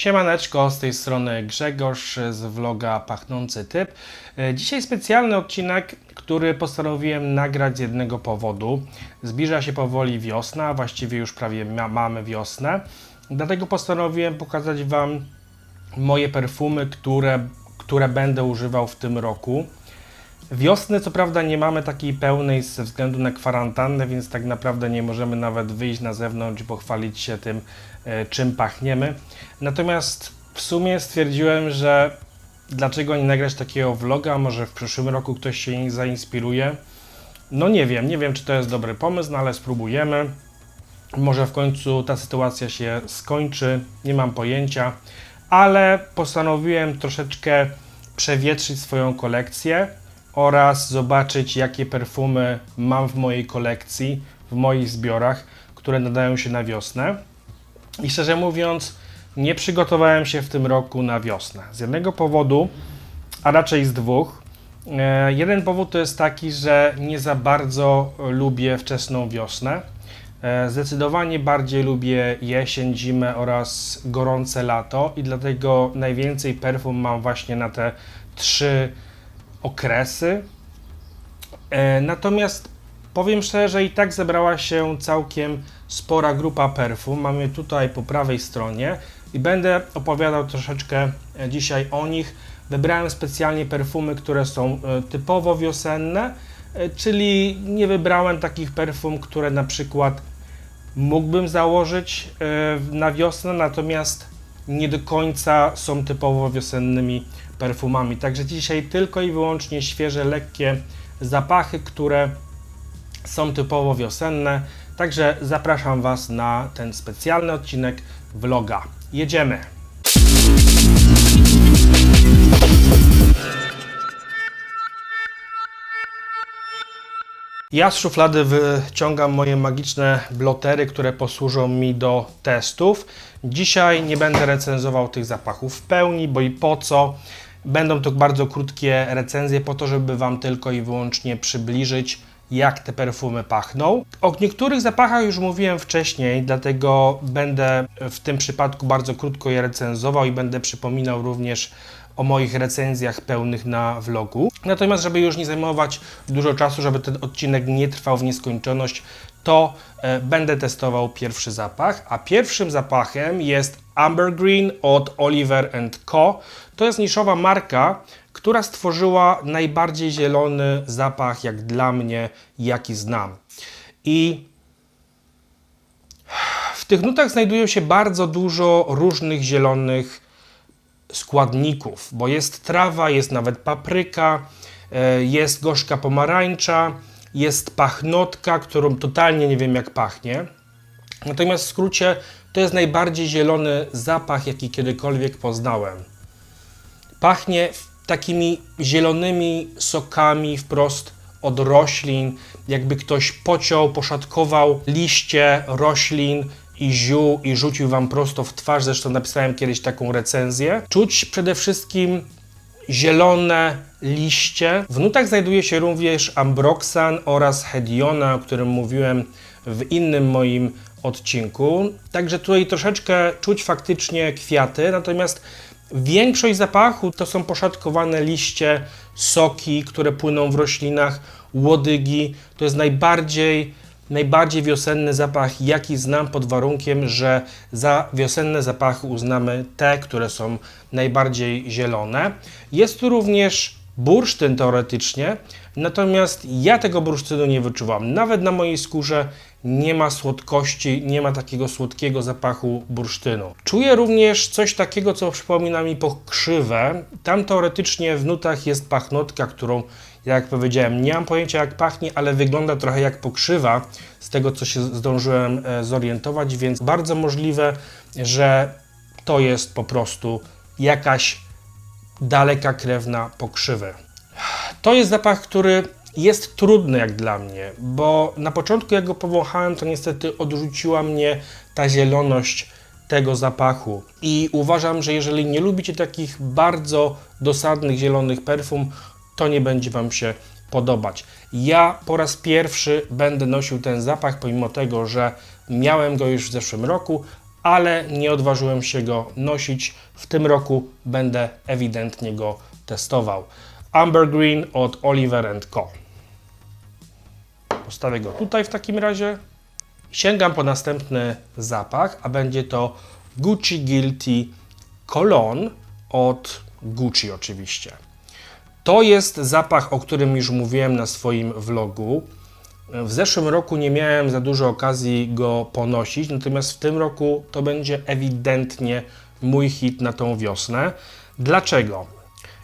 Siemaneczko, z tej strony Grzegorz z vloga Pachnący Typ. E, Dzisiaj specjalny odcinek, który postanowiłem nagrać z jednego powodu. Zbliża się powoli wiosna, właściwie już prawie ma, mamy wiosnę. Dlatego postanowiłem pokazać Wam moje perfumy, które, które będę używał w tym roku. Wiosny co prawda nie mamy takiej pełnej ze względu na kwarantannę, więc tak naprawdę nie możemy nawet wyjść na zewnątrz i pochwalić się tym, e, czym pachniemy. Natomiast w sumie stwierdziłem, że dlaczego nie nagrać takiego vloga, może w przyszłym roku ktoś się zainspiruje. No nie wiem, nie wiem czy to jest dobry pomysł, no ale spróbujemy. Może w końcu ta sytuacja się skończy, nie mam pojęcia, ale postanowiłem troszeczkę przewietrzyć swoją kolekcję oraz zobaczyć, jakie perfumy mam w mojej kolekcji, w moich zbiorach, które nadają się na wiosnę. I szczerze mówiąc, nie przygotowałem się w tym roku na wiosnę. Z jednego powodu, a raczej z dwóch. E, Jeden powód to jest taki, że nie za bardzo lubię wczesną wiosnę. E, Zdecydowanie bardziej lubię jesień, zimę oraz gorące lato i dlatego najwięcej perfum mam właśnie na te trzy okresy. E, Natomiast powiem szczerze, i tak zebrała się całkiem spora grupa perfum. Mamy tutaj po prawej stronie i będę opowiadał troszeczkę e, dzisiaj o nich. Wybrałem specjalnie perfumy, które są e, typowo wiosenne, czyli nie wybrałem takich perfum, które na przykład mógłbym założyć na wiosnę, natomiast nie do końca są typowo wiosennymi perfumami. Także dzisiaj tylko i wyłącznie świeże, lekkie zapachy, które są typowo wiosenne. Także zapraszam Was na ten specjalny odcinek vloga. Jedziemy! Ja z szuflady wyciągam moje magiczne blotery, które posłużą mi do testów. Dzisiaj nie będę recenzował tych zapachów w pełni, bo i po co. Będą to bardzo krótkie recenzje, po to, żeby Wam tylko i wyłącznie przybliżyć, jak te perfumy pachną. O niektórych zapachach już mówiłem wcześniej, dlatego będę w tym przypadku bardzo krótko je recenzował i będę przypominał również o moich recenzjach pełnych na vlogu. Natomiast, żeby już nie zajmować dużo czasu, żeby ten odcinek nie trwał w nieskończoność, to e, będę testował pierwszy zapach. A pierwszym zapachem jest Amber Green od Oliver Co. To jest niszowa marka, która stworzyła najbardziej zielony zapach, jak dla mnie, jaki znam. I w tych nutach znajduje się bardzo dużo różnych zielonych składników, bo jest trawa, jest nawet papryka, e, jest gorzka pomarańcza, jest pachnotka, którą totalnie nie wiem jak pachnie. Natomiast w skrócie to jest najbardziej zielony zapach, jaki kiedykolwiek poznałem. Pachnie takimi zielonymi sokami wprost od roślin, jakby ktoś pociął, poszatkował liście roślin i ziół i rzucił Wam prosto w twarz. Zresztą napisałem kiedyś taką recenzję. Czuć przede wszystkim zielone liście. W nutach znajduje się również ambroxan oraz hediona, o którym mówiłem w innym moim odcinku. Także tutaj troszeczkę czuć faktycznie kwiaty, natomiast większość zapachu to są poszatkowane liście, soki, które płyną w roślinach, łodygi. To jest najbardziej najbardziej wiosenny zapach, jaki znam, pod warunkiem, że za wiosenne zapachy uznamy te, które są najbardziej zielone. Jest tu również bursztyn teoretycznie, natomiast ja tego bursztynu nie wyczuwam. Nawet na mojej skórze nie ma słodkości, nie ma takiego słodkiego zapachu bursztynu. Czuję również coś takiego, co przypomina mi pokrzywę. Tam teoretycznie w nutach jest pachnotka, którą jak powiedziałem, nie mam pojęcia jak pachnie, ale wygląda trochę jak pokrzywa z tego, co się zdążyłem e, zorientować, więc bardzo możliwe, że to jest po prostu jakaś daleka krewna pokrzywy. To jest zapach, który jest trudny jak dla mnie, bo na początku jak go powąchałem, to niestety odrzuciła mnie ta zieloność tego zapachu. I uważam, że jeżeli nie lubicie takich bardzo dosadnych zielonych perfum, to nie będzie Wam się podobać. Ja po raz pierwszy będę nosił ten zapach, pomimo tego, że miałem go już w zeszłym roku, ale nie odważyłem się go nosić. W tym roku będę ewidentnie go testował. Amber Green od Oliver Co. Postawię go tutaj w takim razie. Sięgam po następny zapach, a będzie to Gucci Guilty Cologne od Gucci oczywiście. To jest zapach, o którym już mówiłem na swoim vlogu. W zeszłym roku nie miałem za dużo okazji go ponosić, natomiast w tym roku to będzie ewidentnie mój hit na tą wiosnę. Dlaczego?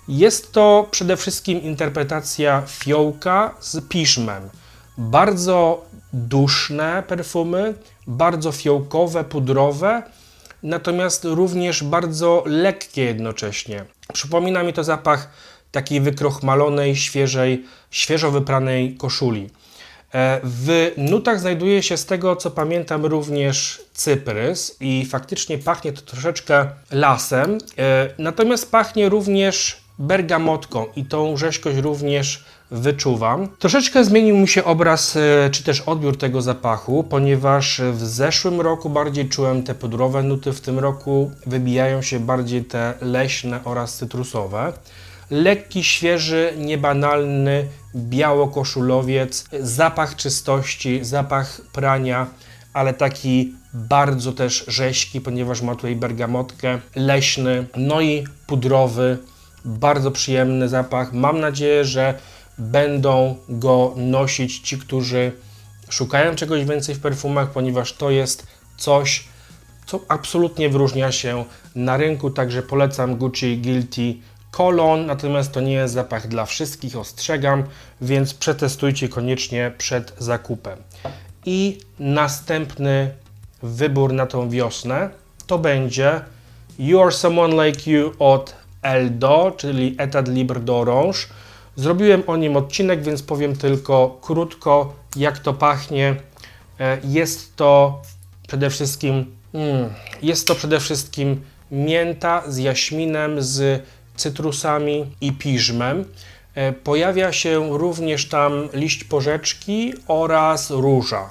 Jest to przede wszystkim interpretacja fiołka z piżmem. Bardzo duszne perfumy, bardzo fiołkowe, pudrowe, natomiast również bardzo lekkie jednocześnie. Przypomina mi to zapach takiej wykrochmalonej, świeżej, świeżo wypranej koszuli. E, W nutach znajduje się z tego, co pamiętam, również cyprys i faktycznie pachnie to troszeczkę lasem, e, natomiast pachnie również bergamotką i tą rzeźkość również wyczuwam. Troszeczkę zmienił mi się obraz, e, czy też odbiór tego zapachu, ponieważ w zeszłym roku bardziej czułem te pudrowe nuty, w tym roku wybijają się bardziej te leśne oraz cytrusowe. Lekki, świeży, niebanalny, białokoszulowiec, zapach czystości, zapach prania, ale taki bardzo też rzeźki, ponieważ ma tutaj bergamotkę, leśny, no i pudrowy, bardzo przyjemny zapach. Mam nadzieję, że będą go nosić ci, którzy szukają czegoś więcej w perfumach, ponieważ to jest coś, co absolutnie wyróżnia się na rynku, także polecam Gucci Guilty Cologne, natomiast to nie jest zapach dla wszystkich, ostrzegam, więc przetestujcie koniecznie przed zakupem. I następny wybór na tą wiosnę to będzie You Are Someone Like You od Eldo, czyli Etat Libre d'Orange. Zrobiłem o nim odcinek, więc powiem tylko krótko, jak to pachnie. E, Jest to przede wszystkim mm, jest to przede wszystkim mięta z jaśminem, z cytrusami i piżmem. E, Pojawia się również tam liść porzeczki oraz róża.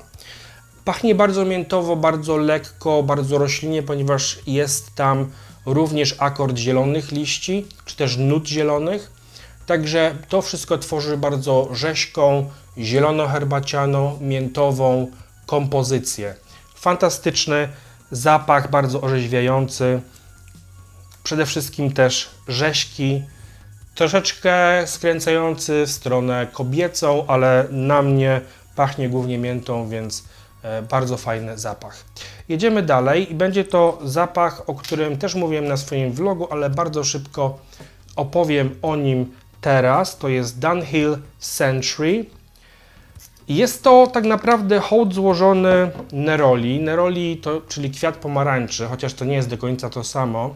Pachnie bardzo miętowo, bardzo lekko, bardzo roślinnie, ponieważ jest tam również akord zielonych liści, czy też nut zielonych. Także to wszystko tworzy bardzo rzeźką, zielono-herbacianą, miętową kompozycję. Fantastyczny zapach, bardzo orzeźwiający. Przede wszystkim też rzeźki, troszeczkę skręcający w stronę kobiecą, ale na mnie pachnie głównie miętą, więc e, bardzo fajny zapach. Jedziemy dalej i będzie to zapach, o którym też mówiłem na swoim vlogu, ale bardzo szybko opowiem o nim teraz. To jest Dunhill Century. Jest to tak naprawdę hołd złożony neroli. Neroli to, czyli kwiat pomarańczy, chociaż to nie jest do końca to samo,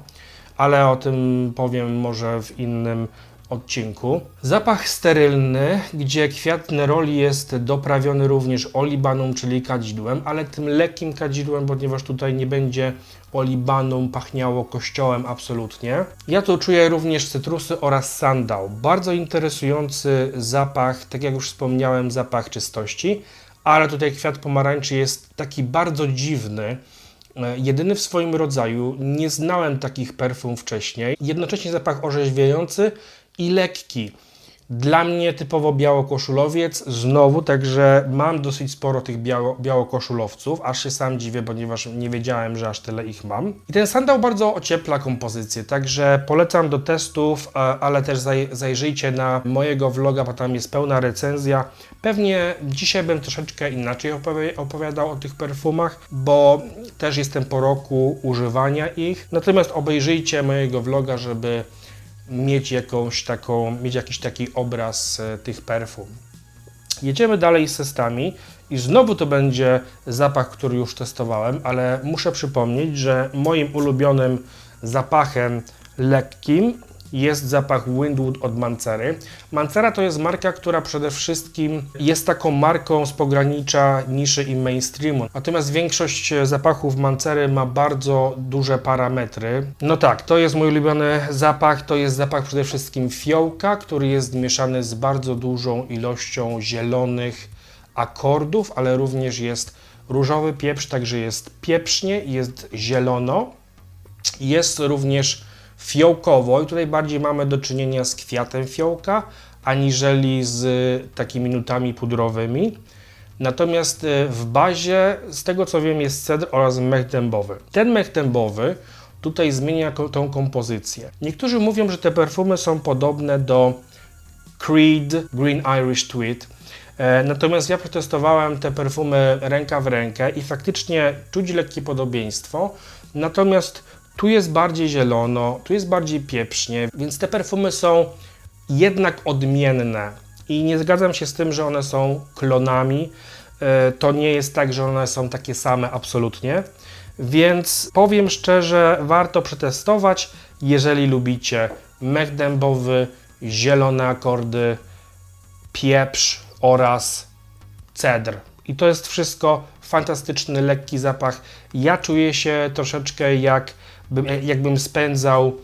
ale o tym powiem może w innym odcinku. Zapach sterylny, gdzie kwiat neroli jest doprawiony również olibanum, czyli kadzidłem, ale tym lekkim kadzidłem, ponieważ tutaj nie będzie olibanum pachniało kościołem absolutnie. Ja tu czuję również cytrusy oraz sandał. Bardzo interesujący zapach, tak jak już wspomniałem, zapach czystości, ale tutaj kwiat pomarańczy jest taki bardzo dziwny. E, Jedyny w swoim rodzaju, nie znałem takich perfum wcześniej. Jednocześnie zapach orzeźwiający i lekki. Dla mnie typowo białokoszulowiec, znowu, także mam dosyć sporo tych biało, białokoszulowców, aż się sam dziwię, ponieważ nie wiedziałem, że aż tyle ich mam. I ten sandał bardzo ociepla kompozycję, także polecam do testów, ale też zaj, zajrzyjcie na mojego vloga, bo tam jest pełna recenzja. Pewnie dzisiaj bym troszeczkę inaczej opowi- opowiadał o tych perfumach, bo też jestem po roku używania ich. Natomiast obejrzyjcie mojego vloga, żeby mieć jakąś taką, mieć jakiś taki obraz e, tych perfum. Jedziemy dalej z testami i znowu to będzie zapach, który już testowałem, ale muszę przypomnieć, że moim ulubionym zapachem lekkim jest zapach Windwood od Mancery. Mancera to jest marka, która przede wszystkim jest taką marką z pogranicza niszy i mainstreamu. Natomiast większość zapachów Mancery ma bardzo duże parametry. No tak, to jest mój ulubiony zapach. To jest zapach przede wszystkim fiołka, który jest mieszany z bardzo dużą ilością zielonych akordów, ale również jest różowy pieprz, także jest pieprznie, jest zielono. Jest również fiołkowo i tutaj bardziej mamy do czynienia z kwiatem fiołka, aniżeli z takimi nutami pudrowymi. Natomiast e, w bazie, z tego co wiem, jest cedr oraz mech dębowy. Ten mech dębowy tutaj zmienia tą kompozycję. Niektórzy mówią, że te perfumy są podobne do Creed Green Irish Tweed. E, Natomiast ja przetestowałem te perfumy ręka w rękę i faktycznie czuć lekkie podobieństwo. Natomiast tu jest bardziej zielono, tu jest bardziej pieprznie, więc te perfumy są jednak odmienne. I nie zgadzam się z tym, że one są klonami. E, To nie jest tak, że one są takie same absolutnie. Więc powiem szczerze, warto przetestować, jeżeli lubicie mech dębowy, zielone akordy, pieprz oraz cedr. I to jest wszystko fantastyczny, lekki zapach. Ja czuję się troszeczkę jak, jakbym spędzał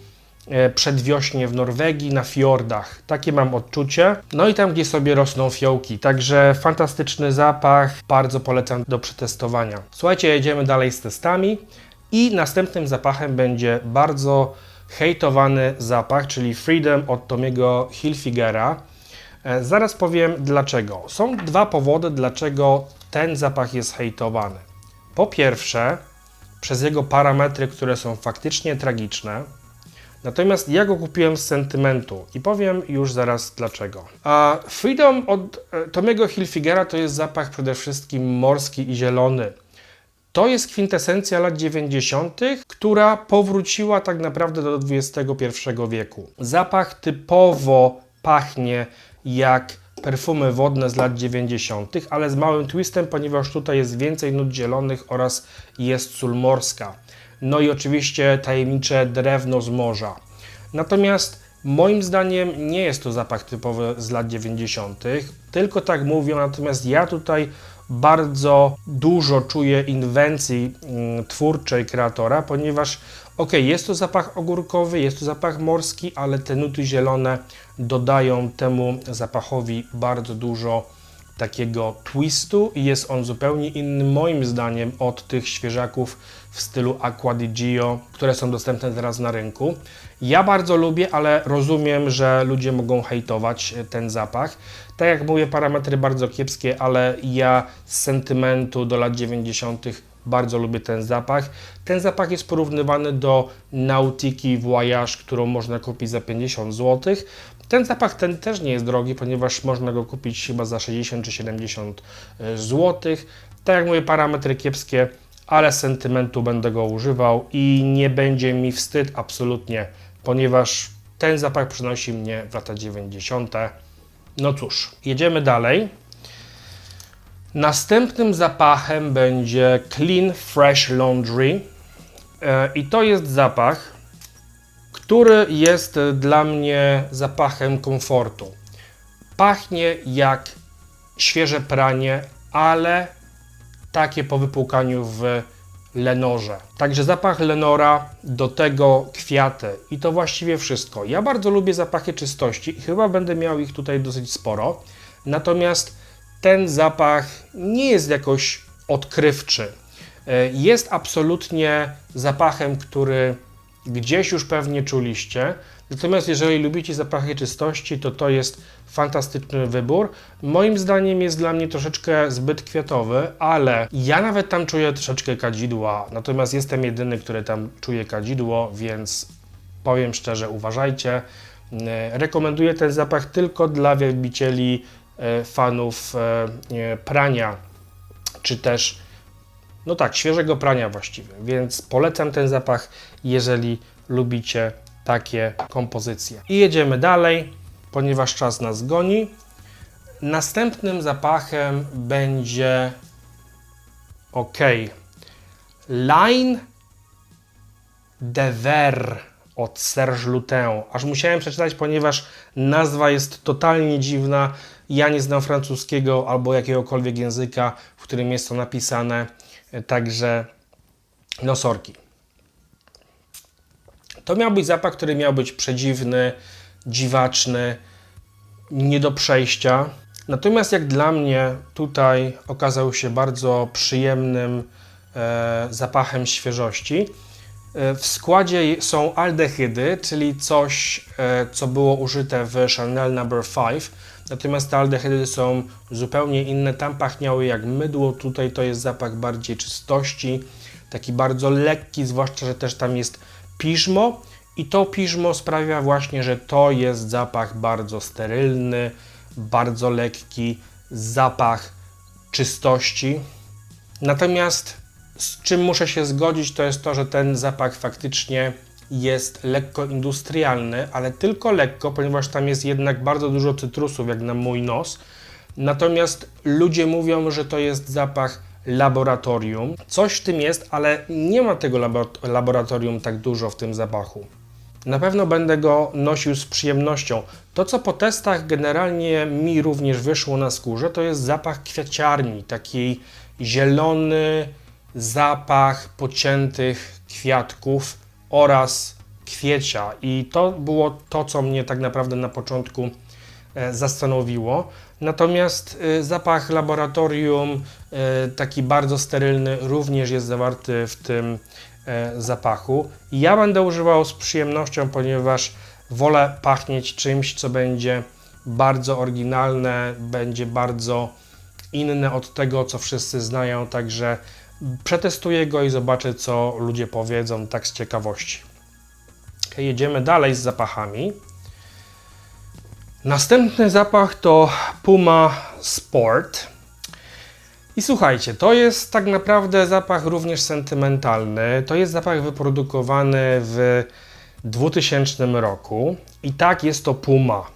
e, przedwiośnie w Norwegii na fiordach. Takie mam odczucie. No i tam, gdzie sobie rosną fiołki. Także fantastyczny zapach, bardzo polecam do przetestowania. Słuchajcie, jedziemy dalej z testami i następnym zapachem będzie bardzo hejtowany zapach, czyli Freedom od Tomiego Hilfigera. E, Zaraz powiem dlaczego. Są dwa powody, dlaczego ten zapach jest hejtowany. Po pierwsze, przez jego parametry, które są faktycznie tragiczne. Natomiast ja go kupiłem z sentymentu i powiem już zaraz dlaczego. A Freedom od e, Tomiego Hilfigera to jest zapach przede wszystkim morski i zielony. To jest kwintesencja lat 90., która powróciła tak naprawdę do XXI wieku. Zapach typowo pachnie jak perfumy wodne z lat 90., ale z małym twistem, ponieważ tutaj jest więcej nut zielonych oraz jest sól morska. No i oczywiście tajemnicze drewno z morza. Natomiast moim zdaniem nie jest to zapach typowy z lat 90., tylko tak mówią, natomiast ja tutaj bardzo dużo czuję inwencji mm, twórczej kreatora, ponieważ ok, jest to zapach ogórkowy, jest to zapach morski, ale te nuty zielone dodają temu zapachowi bardzo dużo takiego twistu i jest on zupełnie inny moim zdaniem od tych świeżaków w stylu Aqua di Gio, które są dostępne teraz na rynku. Ja bardzo lubię, ale rozumiem, że ludzie mogą hejtować e, ten zapach. Tak jak mówię, parametry bardzo kiepskie, ale ja z sentymentu do lat 90. bardzo lubię ten zapach. Ten zapach jest porównywany do Nautiki Voyage, którą można kupić za 50 zł. Ten zapach ten też nie jest drogi, ponieważ można go kupić chyba za 60 czy 70 zł. Tak jak mówię, parametry kiepskie, ale sentymentu będę go używał i nie będzie mi wstyd absolutnie, ponieważ ten zapach przynosi mnie w lata 90. No cóż, jedziemy dalej. Następnym zapachem będzie Clean Fresh Laundry. E, I to jest zapach, który jest dla mnie zapachem komfortu. Pachnie jak świeże pranie, ale takie po wypłukaniu w Lenorze. Także zapach Lenora, do tego kwiaty i to właściwie wszystko. Ja bardzo lubię zapachy czystości i chyba będę miał ich tutaj dosyć sporo. Natomiast ten zapach nie jest jakoś odkrywczy. E, Jest absolutnie zapachem, który gdzieś już pewnie czuliście. Natomiast jeżeli lubicie zapachy czystości, to to jest fantastyczny wybór. Moim zdaniem jest dla mnie troszeczkę zbyt kwiatowy, ale ja nawet tam czuję troszeczkę kadzidła. Natomiast jestem jedyny, który tam czuje kadzidło, więc powiem szczerze, uważajcie. E, Rekomenduję ten zapach tylko dla wielbicieli, fanów e, e, prania, czy też no tak, świeżego prania właściwie, więc polecam ten zapach, jeżeli lubicie takie kompozycje. I jedziemy dalej, ponieważ czas nas goni. Następnym zapachem będzie ok. Line de Ver od Serge Lutin. Aż musiałem przeczytać, ponieważ nazwa jest totalnie dziwna. Ja nie znam francuskiego albo jakiegokolwiek języka, w którym jest to napisane. Także no sorki. To miał być zapach, który miał być przedziwny, dziwaczny, nie do przejścia, Natomiast jak dla mnie tutaj okazał się bardzo przyjemnym e, zapachem świeżości. E, W składzie są aldehydy, czyli coś, e, co było użyte w Chanel No. 5. Natomiast te aldehydy są zupełnie inne. Tam pachniały jak mydło, tutaj to jest zapach bardziej czystości, taki bardzo lekki, zwłaszcza, że też tam jest piżmo. I to piżmo sprawia właśnie, że to jest zapach bardzo sterylny, bardzo lekki, zapach czystości. Natomiast z czym muszę się zgodzić, to jest to, że ten zapach faktycznie jest lekko industrialny, ale tylko lekko, ponieważ tam jest jednak bardzo dużo cytrusów, jak na mój nos. Natomiast ludzie mówią, że to jest zapach laboratorium. Coś w tym jest, ale nie ma tego labo- laboratorium tak dużo w tym zapachu. Na pewno będę go nosił z przyjemnością. To, co po testach generalnie mi również wyszło na skórze, to jest zapach kwiaciarni, taki zielony zapach pociętych kwiatków oraz kwiecia. I to było to, co mnie tak naprawdę na początku e, zastanowiło. Natomiast e, zapach laboratorium, e, taki bardzo sterylny, również jest zawarty w tym zapachu. Ja będę używał z przyjemnością, ponieważ wolę pachnieć czymś, co będzie bardzo oryginalne, będzie bardzo inne od tego, co wszyscy znają, także przetestuję go i zobaczę, co ludzie powiedzą, tak z ciekawości. Ok, jedziemy dalej z zapachami. Następny zapach to Puma Sport. I słuchajcie, to jest tak naprawdę zapach również sentymentalny. To jest zapach wyprodukowany w 2000 roku. I tak jest to Puma.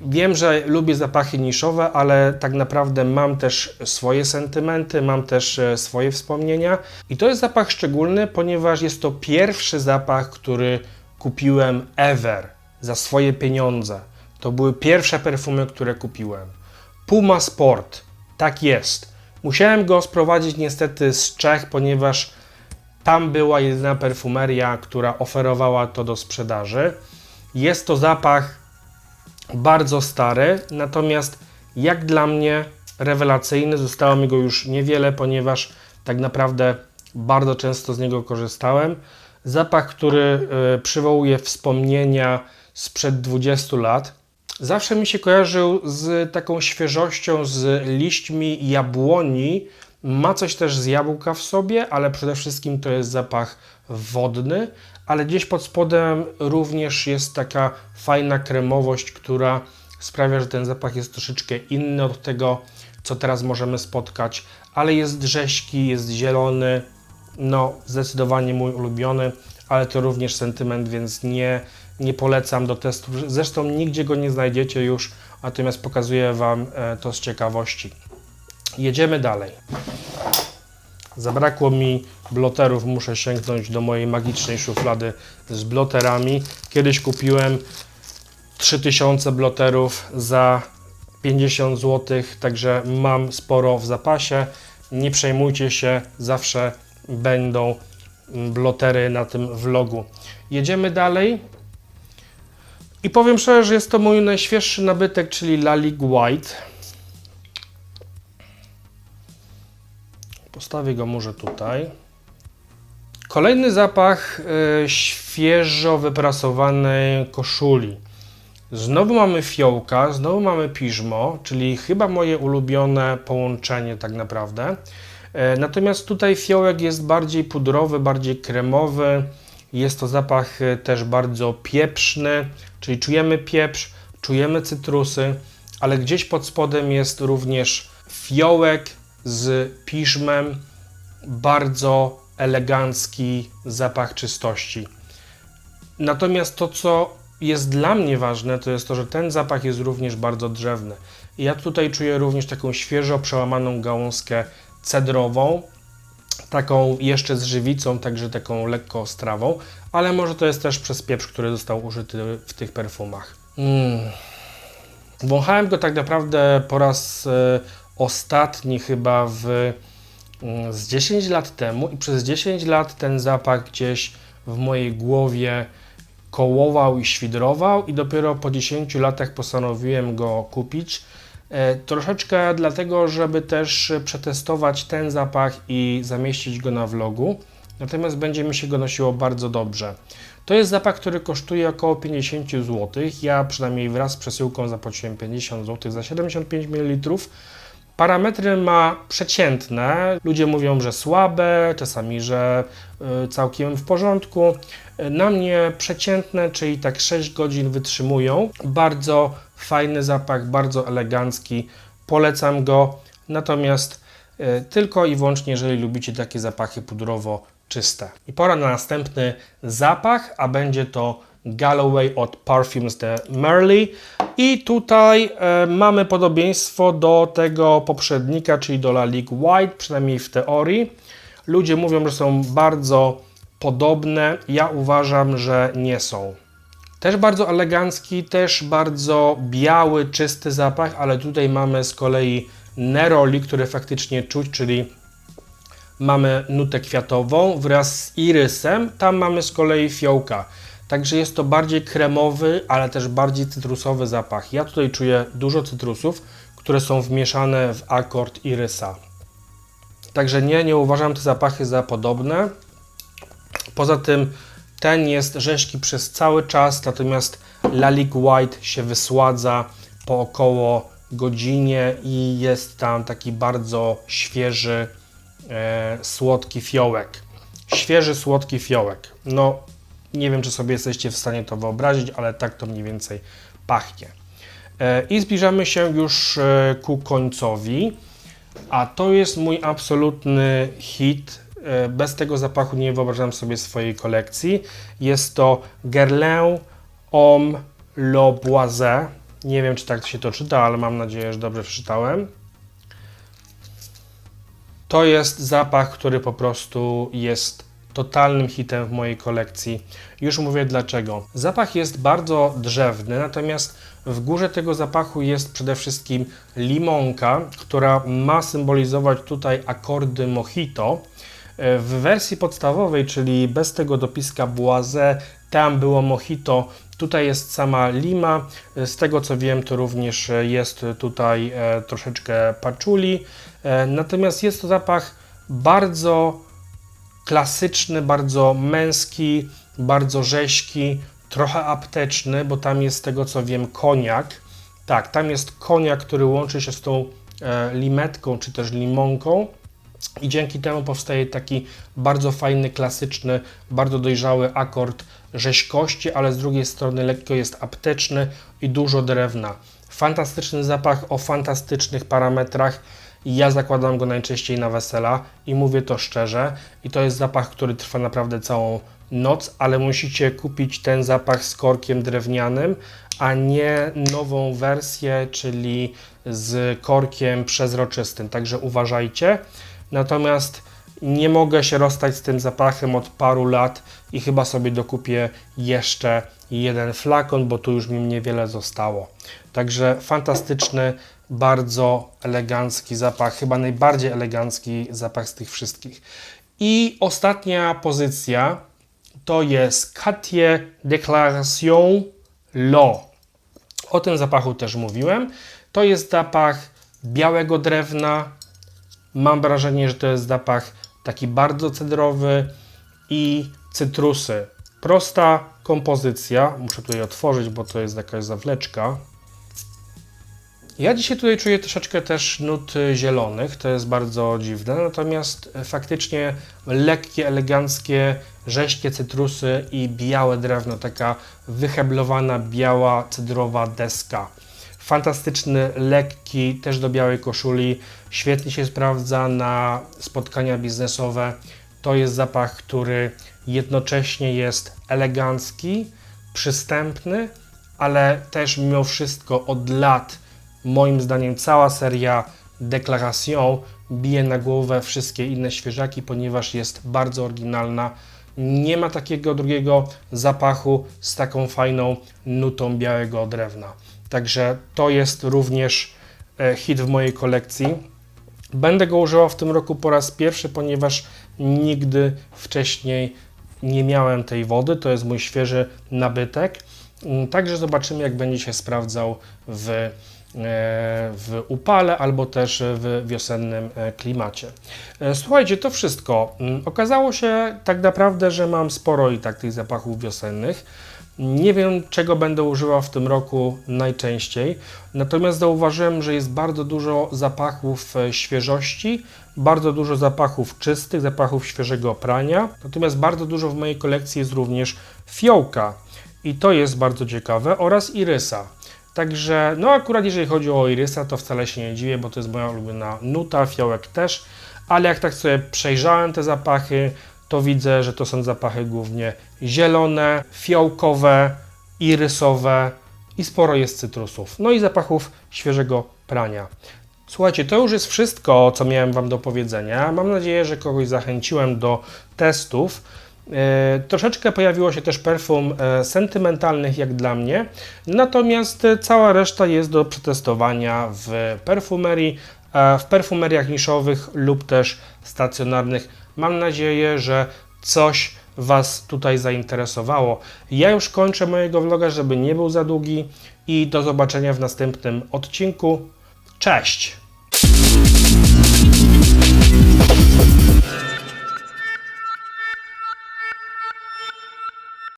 Wiem, że lubię zapachy niszowe, ale tak naprawdę mam też swoje sentymenty, mam też e, swoje wspomnienia. I to jest zapach szczególny, ponieważ jest to pierwszy zapach, który kupiłem ever za swoje pieniądze. To były pierwsze perfumy, które kupiłem. Puma Sport, tak jest. Musiałem go sprowadzić niestety z Czech, ponieważ tam była jedyna perfumeria, która oferowała to do sprzedaży. Jest to zapach bardzo stary, natomiast jak dla mnie rewelacyjny. Zostało mi go już niewiele, ponieważ tak naprawdę bardzo często z niego korzystałem. Zapach, który y, przywołuje wspomnienia sprzed 20 lat. Zawsze mi się kojarzył z taką świeżością, z liśćmi jabłoni. Ma coś też z jabłka w sobie, ale przede wszystkim to jest zapach wodny, ale gdzieś pod spodem również jest taka fajna kremowość, która sprawia, że ten zapach jest troszeczkę inny od tego, co teraz możemy spotkać, ale jest rzeźki, jest zielony, no zdecydowanie mój ulubiony, ale to również sentyment, więc nie, nie polecam do testu. Zresztą nigdzie go nie znajdziecie już, natomiast pokazuję Wam e, to z ciekawości. Jedziemy dalej. Zabrakło mi bloterów, muszę sięgnąć do mojej magicznej szuflady z bloterami. Kiedyś kupiłem 3000 bloterów za 50 zł, także mam sporo w zapasie. Nie przejmujcie się, zawsze będą blotery na tym vlogu. Jedziemy dalej. I powiem szczerze, że jest to mój najświeższy nabytek, czyli Lalique White. Postawię go może tutaj. Kolejny zapach y, świeżo wyprasowanej koszuli. Znowu mamy fiołka, znowu mamy piżmo, czyli chyba moje ulubione połączenie tak naprawdę. E, Natomiast tutaj fiołek jest bardziej pudrowy, bardziej kremowy. Jest to zapach e, też bardzo pieprzny, czyli czujemy pieprz, czujemy cytrusy, ale gdzieś pod spodem jest również fiołek z piżmem, bardzo elegancki zapach czystości. Natomiast to, co jest dla mnie ważne, to jest to, że ten zapach jest również bardzo drzewny. Ja tutaj czuję również taką świeżo przełamaną gałązkę cedrową, taką jeszcze z żywicą, także taką lekko ostrawą, ale może to jest też przez pieprz, który został użyty w tych perfumach. Mm. Wąchałem go tak naprawdę po raz e, ostatni chyba w, mm, z 10 lat temu i przez 10 lat ten zapach gdzieś w mojej głowie kołował i świdrował i dopiero po 10 latach postanowiłem go kupić. E, Troszeczkę dlatego, żeby też przetestować ten zapach i zamieścić go na vlogu. Natomiast będzie mi się go nosiło bardzo dobrze. To jest zapach, który kosztuje około 50 zł. Ja przynajmniej wraz z przesyłką zapłaciłem 50 zł za 75 ml. Parametry ma przeciętne. Ludzie mówią, że słabe, czasami, że y, całkiem w porządku. Na mnie przeciętne, czyli tak 6 godzin wytrzymują. Bardzo fajny zapach, bardzo elegancki. Polecam go. Natomiast y, tylko i wyłącznie, jeżeli lubicie takie zapachy pudrowo czyste. I pora na następny zapach, a będzie to Galloway od Parfums de Merly. I tutaj e, mamy podobieństwo do tego poprzednika, czyli do Lalique White, przynajmniej w teorii. Ludzie mówią, że są bardzo podobne. Ja uważam, że nie są. Też bardzo elegancki, też bardzo biały, czysty zapach, ale tutaj mamy z kolei neroli, który faktycznie czuć, czyli mamy nutę kwiatową wraz z irysem, tam mamy z kolei fiołka. Także jest to bardziej kremowy, ale też bardziej cytrusowy zapach. Ja tutaj czuję dużo cytrusów, które są wmieszane w akord irysa. Także nie, nie uważam te zapachy za podobne. Poza tym ten jest rzeźki przez cały czas, natomiast Lalique White się wysładza po około godzinie i jest tam taki bardzo świeży, e, słodki fiołek. Świeży, słodki fiołek. No, nie wiem, czy sobie jesteście w stanie to wyobrazić, ale tak to mniej więcej pachnie. E, I zbliżamy się już e, ku końcowi, a to jest mój absolutny hit. E, Bez tego zapachu nie wyobrażam sobie swojej kolekcji. Jest to Guerlain Homme Le Boisé. Nie wiem, czy tak się to czyta, ale mam nadzieję, że dobrze przeczytałem. To jest zapach, który po prostu jest totalnym hitem w mojej kolekcji. Już mówię dlaczego. Zapach jest bardzo drzewny, natomiast w górze tego zapachu jest przede wszystkim limonka, która ma symbolizować tutaj akordy mojito. W wersji podstawowej, czyli bez tego dopiska boise, tam było mojito, tutaj jest sama lima. Z tego co wiem, to również jest tutaj e, troszeczkę patchouli. E, Natomiast jest to zapach bardzo klasyczny, bardzo męski, bardzo rzeźki, trochę apteczny, bo tam jest z tego co wiem koniak. Tak, tam jest koniak, który łączy się z tą e, limetką czy też limonką. I dzięki temu powstaje taki bardzo fajny, klasyczny, bardzo dojrzały akord rzeźkości, ale z drugiej strony lekko jest apteczny i dużo drewna. Fantastyczny zapach o fantastycznych parametrach. Ja zakładam go najczęściej na wesela i mówię to szczerze. I to jest zapach, który trwa naprawdę całą noc, ale musicie kupić ten zapach z korkiem drewnianym, a nie nową wersję, czyli z korkiem przezroczystym. Także uważajcie. Natomiast nie mogę się rozstać z tym zapachem od paru lat i chyba sobie dokupię jeszcze jeden flakon, bo tu już mi niewiele zostało. Także fantastyczny, bardzo elegancki zapach, chyba najbardziej elegancki zapach z tych wszystkich. I ostatnia pozycja to jest Cartier Declaration Lo. O tym zapachu też mówiłem. To jest zapach białego drewna. Mam wrażenie, że to jest zapach taki bardzo cedrowy i cytrusy. Prosta kompozycja. Muszę tutaj otworzyć, bo to jest jakaś zawleczka. Ja dzisiaj tutaj czuję troszeczkę też nut zielonych, to jest bardzo dziwne, natomiast faktycznie lekkie, eleganckie, rześkie cytrusy i białe drewno, taka wyheblowana, biała, cydrowa deska. Fantastyczny, lekki, też do białej koszuli, świetnie się sprawdza na spotkania biznesowe. To jest zapach, który jednocześnie jest elegancki, przystępny, ale też mimo wszystko od lat moim zdaniem cała seria Declaration bije na głowę wszystkie inne świeżaki, ponieważ jest bardzo oryginalna. Nie ma takiego drugiego zapachu z taką fajną nutą białego drewna. Także to jest również e, hit w mojej kolekcji. Będę go używał w tym roku po raz pierwszy, ponieważ nigdy wcześniej nie miałem tej wody. To jest mój świeży nabytek. Mm, Także zobaczymy, jak będzie się sprawdzał w w upale albo też w wiosennym e, klimacie. E, Słuchajcie, to wszystko. Mm, Okazało się tak naprawdę, że mam sporo i tak tych zapachów wiosennych. Nie wiem, czego będę używał w tym roku najczęściej, natomiast zauważyłem, że jest bardzo dużo zapachów e, świeżości, bardzo dużo zapachów czystych, zapachów świeżego prania, natomiast bardzo dużo w mojej kolekcji jest również fiołka i to jest bardzo ciekawe oraz irysa. Także, no akurat jeżeli chodzi o irysa, to wcale się nie dziwię, bo to jest moja ulubiona nuta, fiołek też, ale jak tak sobie przejrzałem te zapachy, to widzę, że to są zapachy głównie zielone, fiołkowe, irysowe i sporo jest cytrusów. No i zapachów świeżego prania. Słuchajcie, to już jest wszystko, co miałem Wam do powiedzenia. Mam nadzieję, że kogoś zachęciłem do testów. E, troszeczkę pojawiło się też perfum e, sentymentalnych, jak dla mnie, natomiast e, cała reszta jest do przetestowania w perfumerii, w perfumeriach niszowych lub też stacjonarnych. Mam nadzieję, że coś Was tutaj zainteresowało. Ja już kończę mojego vloga, żeby nie był za długi i do zobaczenia w następnym odcinku. Cześć!